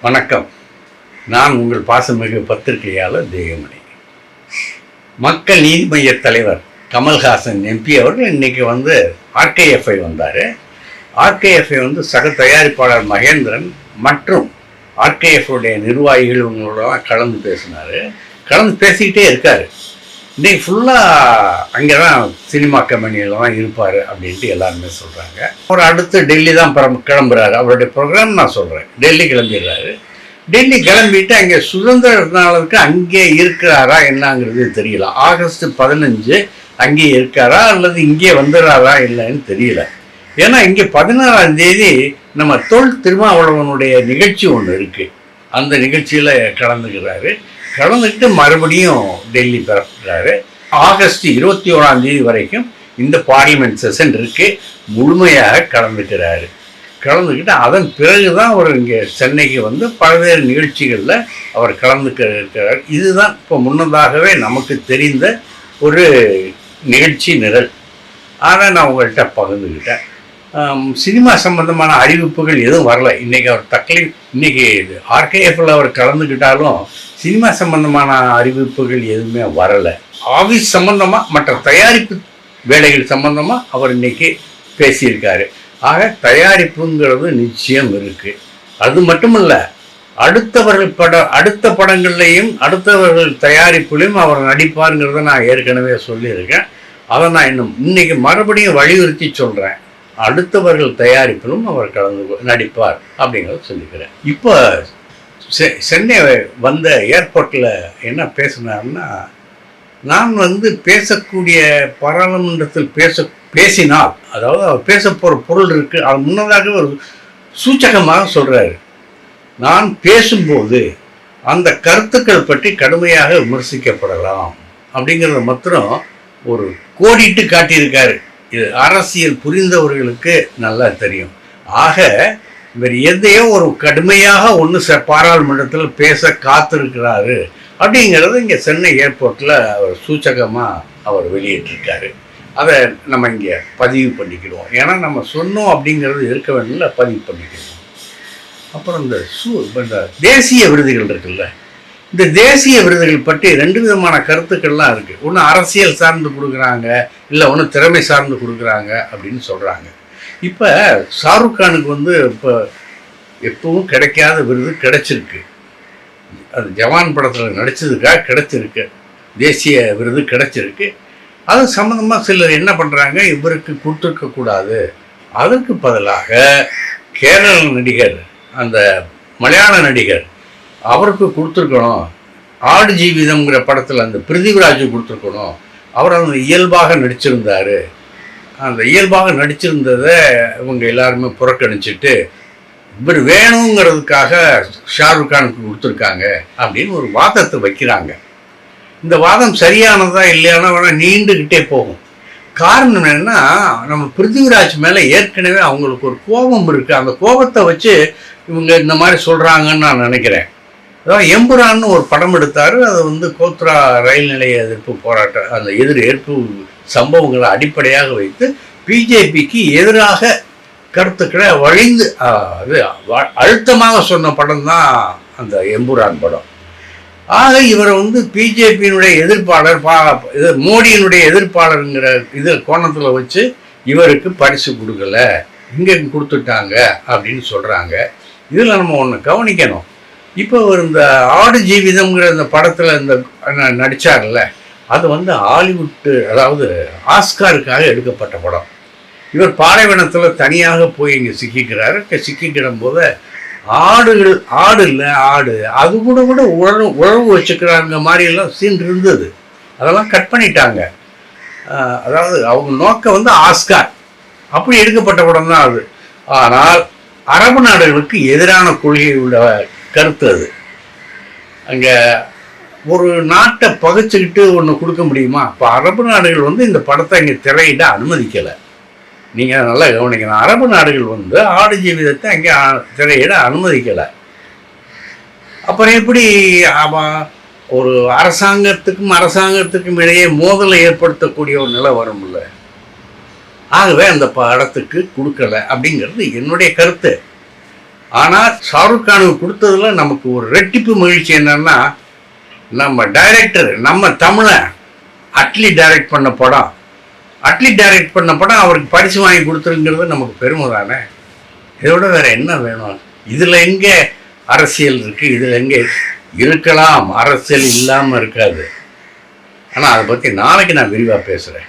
வணக்கம். நான் உங்கள் பாசமிகு பத்திரிகையாளர் தெய்வமணி மக்கள் நீதி மைய தலைவர் கமல்ஹாசன் எம்பி அவர்கள் இன்றைக்கி வந்து ஆர்கேஎஃப்ஐ வந்தார். ஆர்கேஎஃப்ஐ வந்து சக தயாரிப்பாளர் மகேந்திரன் மற்றும் ஆர்கேஎஃப் உடைய நிர்வாகிகள் உங்களோட கலந்து பேசினார். கலந்து பேசிக்கிட்டே இருக்கார். இன்னைக்கு ஃபுல்லாக அங்கே தான் சினிமா கம்பெனியில் தான் இருப்பார் அப்படின்ட்டு எல்லாருமே சொல்கிறாங்க அவர் அடுத்து டெல்லி தான் பரம் கிளம்புறாரு. அவருடைய ப்ரோக்ராம் நான் சொல்கிறேன் டெல்லி கிளம்பிடுறாரு. டெல்லி கிளம்பிட்டு அங்கே சுதந்திர நாளுக்கு அங்கே இருக்கிறாரா என்னங்கிறது தெரியல. ஆகஸ்ட் பதினஞ்சு அங்கே இருக்காரா அல்லது இங்கே வந்துடுறாரா இல்லைன்னு தெரியல. ஏன்னா இங்கே பதினாறாம் தேதி நம்ம தொல் திருமாவளவனுடைய நிகழ்ச்சி ஒன்று இருக்குது அந்த நிகழ்ச்சியில் கலந்துக்கிறாரு. கலந்துக்கிட்டு மறுபடியும் டெல்லி பிறப்புறாரு ஆகஸ்ட் இருபத்தி ஓராம் தேதி வரைக்கும் இந்த பார்லிமெண்ட் செஷன் இருக்கு. முழுமையாக கலந்துக்கிறாரு கலந்துக்கிட்டு அதன் பிறகு தான் அவர் இங்கே சென்னைக்கு வந்து பல்வேறு நிகழ்ச்சிகளில் அவர் கலந்துக்க இருக்கிறார் இதுதான் இப்போ முன்னதாகவே நமக்கு தெரிந்த ஒரு நிகழ்ச்சி நிரல். அதை நான் உங்கள்கிட்ட பகிர்ந்துக்கிட்டேன். சினிமா சம்பந்தமான அறிவிப்புகள் எதுவும் வரல. இன்னைக்கு அவர் தக்லி இன்னைக்கு ஆர்கேஎஃப்பில் அவர் கலந்துக்கிட்டாலும் சினிமா சம்பந்தமான அறிவிப்புகள் எதுவுமே வரலை. ஆஃபீஸ் சம்பந்தமாக மற்ற தயாரிப்பு வேலைகள் சம்பந்தமாக அவர் இன்னைக்கு பேசியிருக்காரு. ஆக தயாரிப்புங்கிறது நிச்சயம் இருக்குது அது மட்டும் இல்லை அடுத்தவர்கள் பட அடுத்த படங்கள்லையும் அடுத்தவர்கள் தயாரிப்புலையும் அவர் நடிப்பாருங்கிறத நான் ஏற்கனவே சொல்லியிருக்கேன். அதை நான் இன்னும் இன்னைக்கு மறுபடியும் வலியுறுத்தி சொல்கிறேன் அடுத்தவர்கள் தயாரிப்பிலும் அவர் கலந்து நடிப்பார் அப்படிங்கிறத சொல்லிக்கிறேன். இப்போ செ- சென்னை வந்த ஏர்போர்ட்டில் என்ன பேசினார்னா நான் வந்து பேசக்கூடிய பாராளுமன்றத்தில் பேச பேசினால் அதாவது அவர் பேச போகிற பொருள் இருக்குது அவர் முன்னதாக ஒரு சூச்சகமாக சொல்கிறாரு நான் பேசும்போது அந்த கருத்துக்கள் பற்றி கடுமையாக விமர்சிக்கப்படலாம். அப்படிங்கிறத மாத்திரம் ஒரு கோடிட்டு காட்டியிருக்காரு. இது அரசியல் புரிந்தவர்களுக்கு நல்லா தெரியும். ஆக இவர் எதையோ ஒரு கடுமையாக ஒன்று ச பாராளுமன்றத்தில் பேச காத்திருக்கிறாரு அப்படிங்கிறது இங்கே சென்னை ஏர்போர்ட்டில் அவர் சூச்சகமாக அவர் வெளியிட்டிருக்காரு. அதை நம்ம இங்கே பதிவு பண்ணிக்கிடுவோம் ஏன்னா நம்ம சொன்னோம் அப்படிங்கிறது இருக்க வேண்டிய பதிவு பண்ணிக்கிடுவோம் அப்புறம் இந்த சூ இந்த தேசிய விருதுகள் இருக்குல்ல இந்த தேசிய விருதுகள் பற்றி ரெண்டு விதமான கருத்துக்கள்லாம் இருக்குது ஒன்று அரசியல் சார்ந்து கொடுக்குறாங்க இல்லை ஒன்று திறமை சார்ந்து கொடுக்குறாங்க அப்படின்னு சொல்கிறாங்க இப்போ ஷாருக் கானுக்கு வந்து இப்போ எப்பவும் கிடைக்காத விருது கிடைச்சிருக்கு. அது ஜவான் படத்தில் நடிச்சதுக்காக கிடைச்சிருக்கு. தேசிய விருது கிடைச்சிருக்கு. அது சம்மந்தமாக சிலர் என்ன பண்ணுறாங்க இவருக்கு கொடுத்துருக்கக்கூடாது அதற்கு பதிலாக கேரள நடிகர் அந்த மலையாள நடிகர் அவருக்கு கொடுத்துருக்கணும். ஆடு ஜீவிதம்ங்கிற படத்தில் அந்த பிருத்திவிராஜு கொடுத்துருக்கணும். அவர் அந்த இயல்பாக நடிச்சிருந்தார். அந்த இயல்பாக நடிச்சிருந்ததை இவங்க எல்லாருமே புறக்கணிச்சிட்டு இவர் வேணுங்கிறதுக்காக ஷாருக் கானுக்கு கொடுத்துருக்காங்க அப்படின்னு ஒரு வாதத்தை வைக்கிறாங்க. இந்த வாதம் சரியானதா இல்லையானா வேணால் நீண்டுக்கிட்டே போகும். காரணம் என்னன்னா நம்ம பிருத்திவிராஜ் மேலே ஏற்கனவே அவங்களுக்கு ஒரு கோபம் இருக்குது அந்த கோபத்தை வச்சு இவங்க இந்த மாதிரி சொல்கிறாங்கன்னு நான் நினைக்கிறேன். அதான் எம்புரான்னு ஒரு படம் எடுத்தார். அது வந்து கோத்ரா ரயில் நிலைய எதிர்ப்பு போராட்டம் அந்த எதிர் ஏற்பு சம்பவங்களை அடிப்படையாக வைத்து பிஜேபிக்கு எதிராக கருத்துக்களை வழிந்து அது அழுத்தமாக சொன்ன படம் தான் அந்த எம்புரான் படம். ஆக இவரை வந்து பிஜேபியினுடைய எதிர்ப்பாளர் பா இது மோடியினுடைய எதிர்ப்பாளருங்கிற இது கோணத்தில் வச்சு இவருக்கு பரிசு கொடுக்கல. இங்கே கொடுத்துட்டாங்க அப்படின்னு சொல்கிறாங்க இதில் நம்ம ஒன்று கவனிக்கணும். இப்போ ஒரு இந்த ஆடு ஜீவிதம்ங்கிற இந்த படத்தில் இந்த நடித்தார்ல அது வந்து ஹாலிவுட்டு அதாவது ஆஸ்காருக்காக எடுக்கப்பட்ட படம். இவர் பாலைவனத்தில் தனியாக போய் இங்கே சிக்கிக்கிறாரு. சிக்கிக்கிடும் போது ஆடுகள் ஆடு இல்லை ஆடு. அது கூட கூட உழவு உழவு வச்சுக்கிறாங்க மாதிரி எல்லாம் சீன் இருந்தது. அதெல்லாம் கட் பண்ணிட்டாங்க. அதாவது அவங்க நோக்கம் வந்து ஆஸ்கார். அப்படி எடுக்கப்பட்ட படம் தான் அது. ஆனால் அரபு நாடுகளுக்கு எதிரான கொள்கை உள்ள கருத்து அது. அங்கே ஒரு நாட்டை பகைச்சிக்கிட்டு ஒன்று கொடுக்க முடியுமா? இப்போ அரபு நாடுகள் வந்து இந்த படத்தை இங்கே திரையிட அனுமதிக்கலை. நீங்கள் நல்லா கவனிக்கணும். அரபு நாடுகள் வந்து ஆடு ஜீவிதத்தை அங்கே திரையிட அனுமதிக்கலை. அப்புறம் எப்படி அவன் ஒரு அரசாங்கத்துக்கும் அரசாங்கத்துக்கும் இடையே மோதலை ஏற்படுத்தக்கூடிய ஒரு நிலை வரும்ல. ஆகவே அந்த படத்துக்கு கொடுக்கல அப்படிங்கிறது என்னுடைய கருத்து. ஆனால் ஷாருக் கானுக்கு கொடுத்ததுல நமக்கு ஒரு ரெட்டிப்பு மகிழ்ச்சி என்னன்னா நம்ம டைரக்டர் நம்ம தமிழை அட்லி டைரக்ட் பண்ண படம். அட்லி டைரக்ட் பண்ண படம் அவருக்கு பரிசு வாங்கி கொடுத்துருங்கிறது நமக்கு பெருமை தானே இதோட வேற என்ன வேணும்? இதில் எங்கே அரசியல் இருக்குது இதில் எங்கே இருக்கலாம்? அரசியல் இல்லாமல் இருக்காது. ஆனால் அதை பற்றி நாளைக்கு நான் விரிவாக பேசுகிறேன்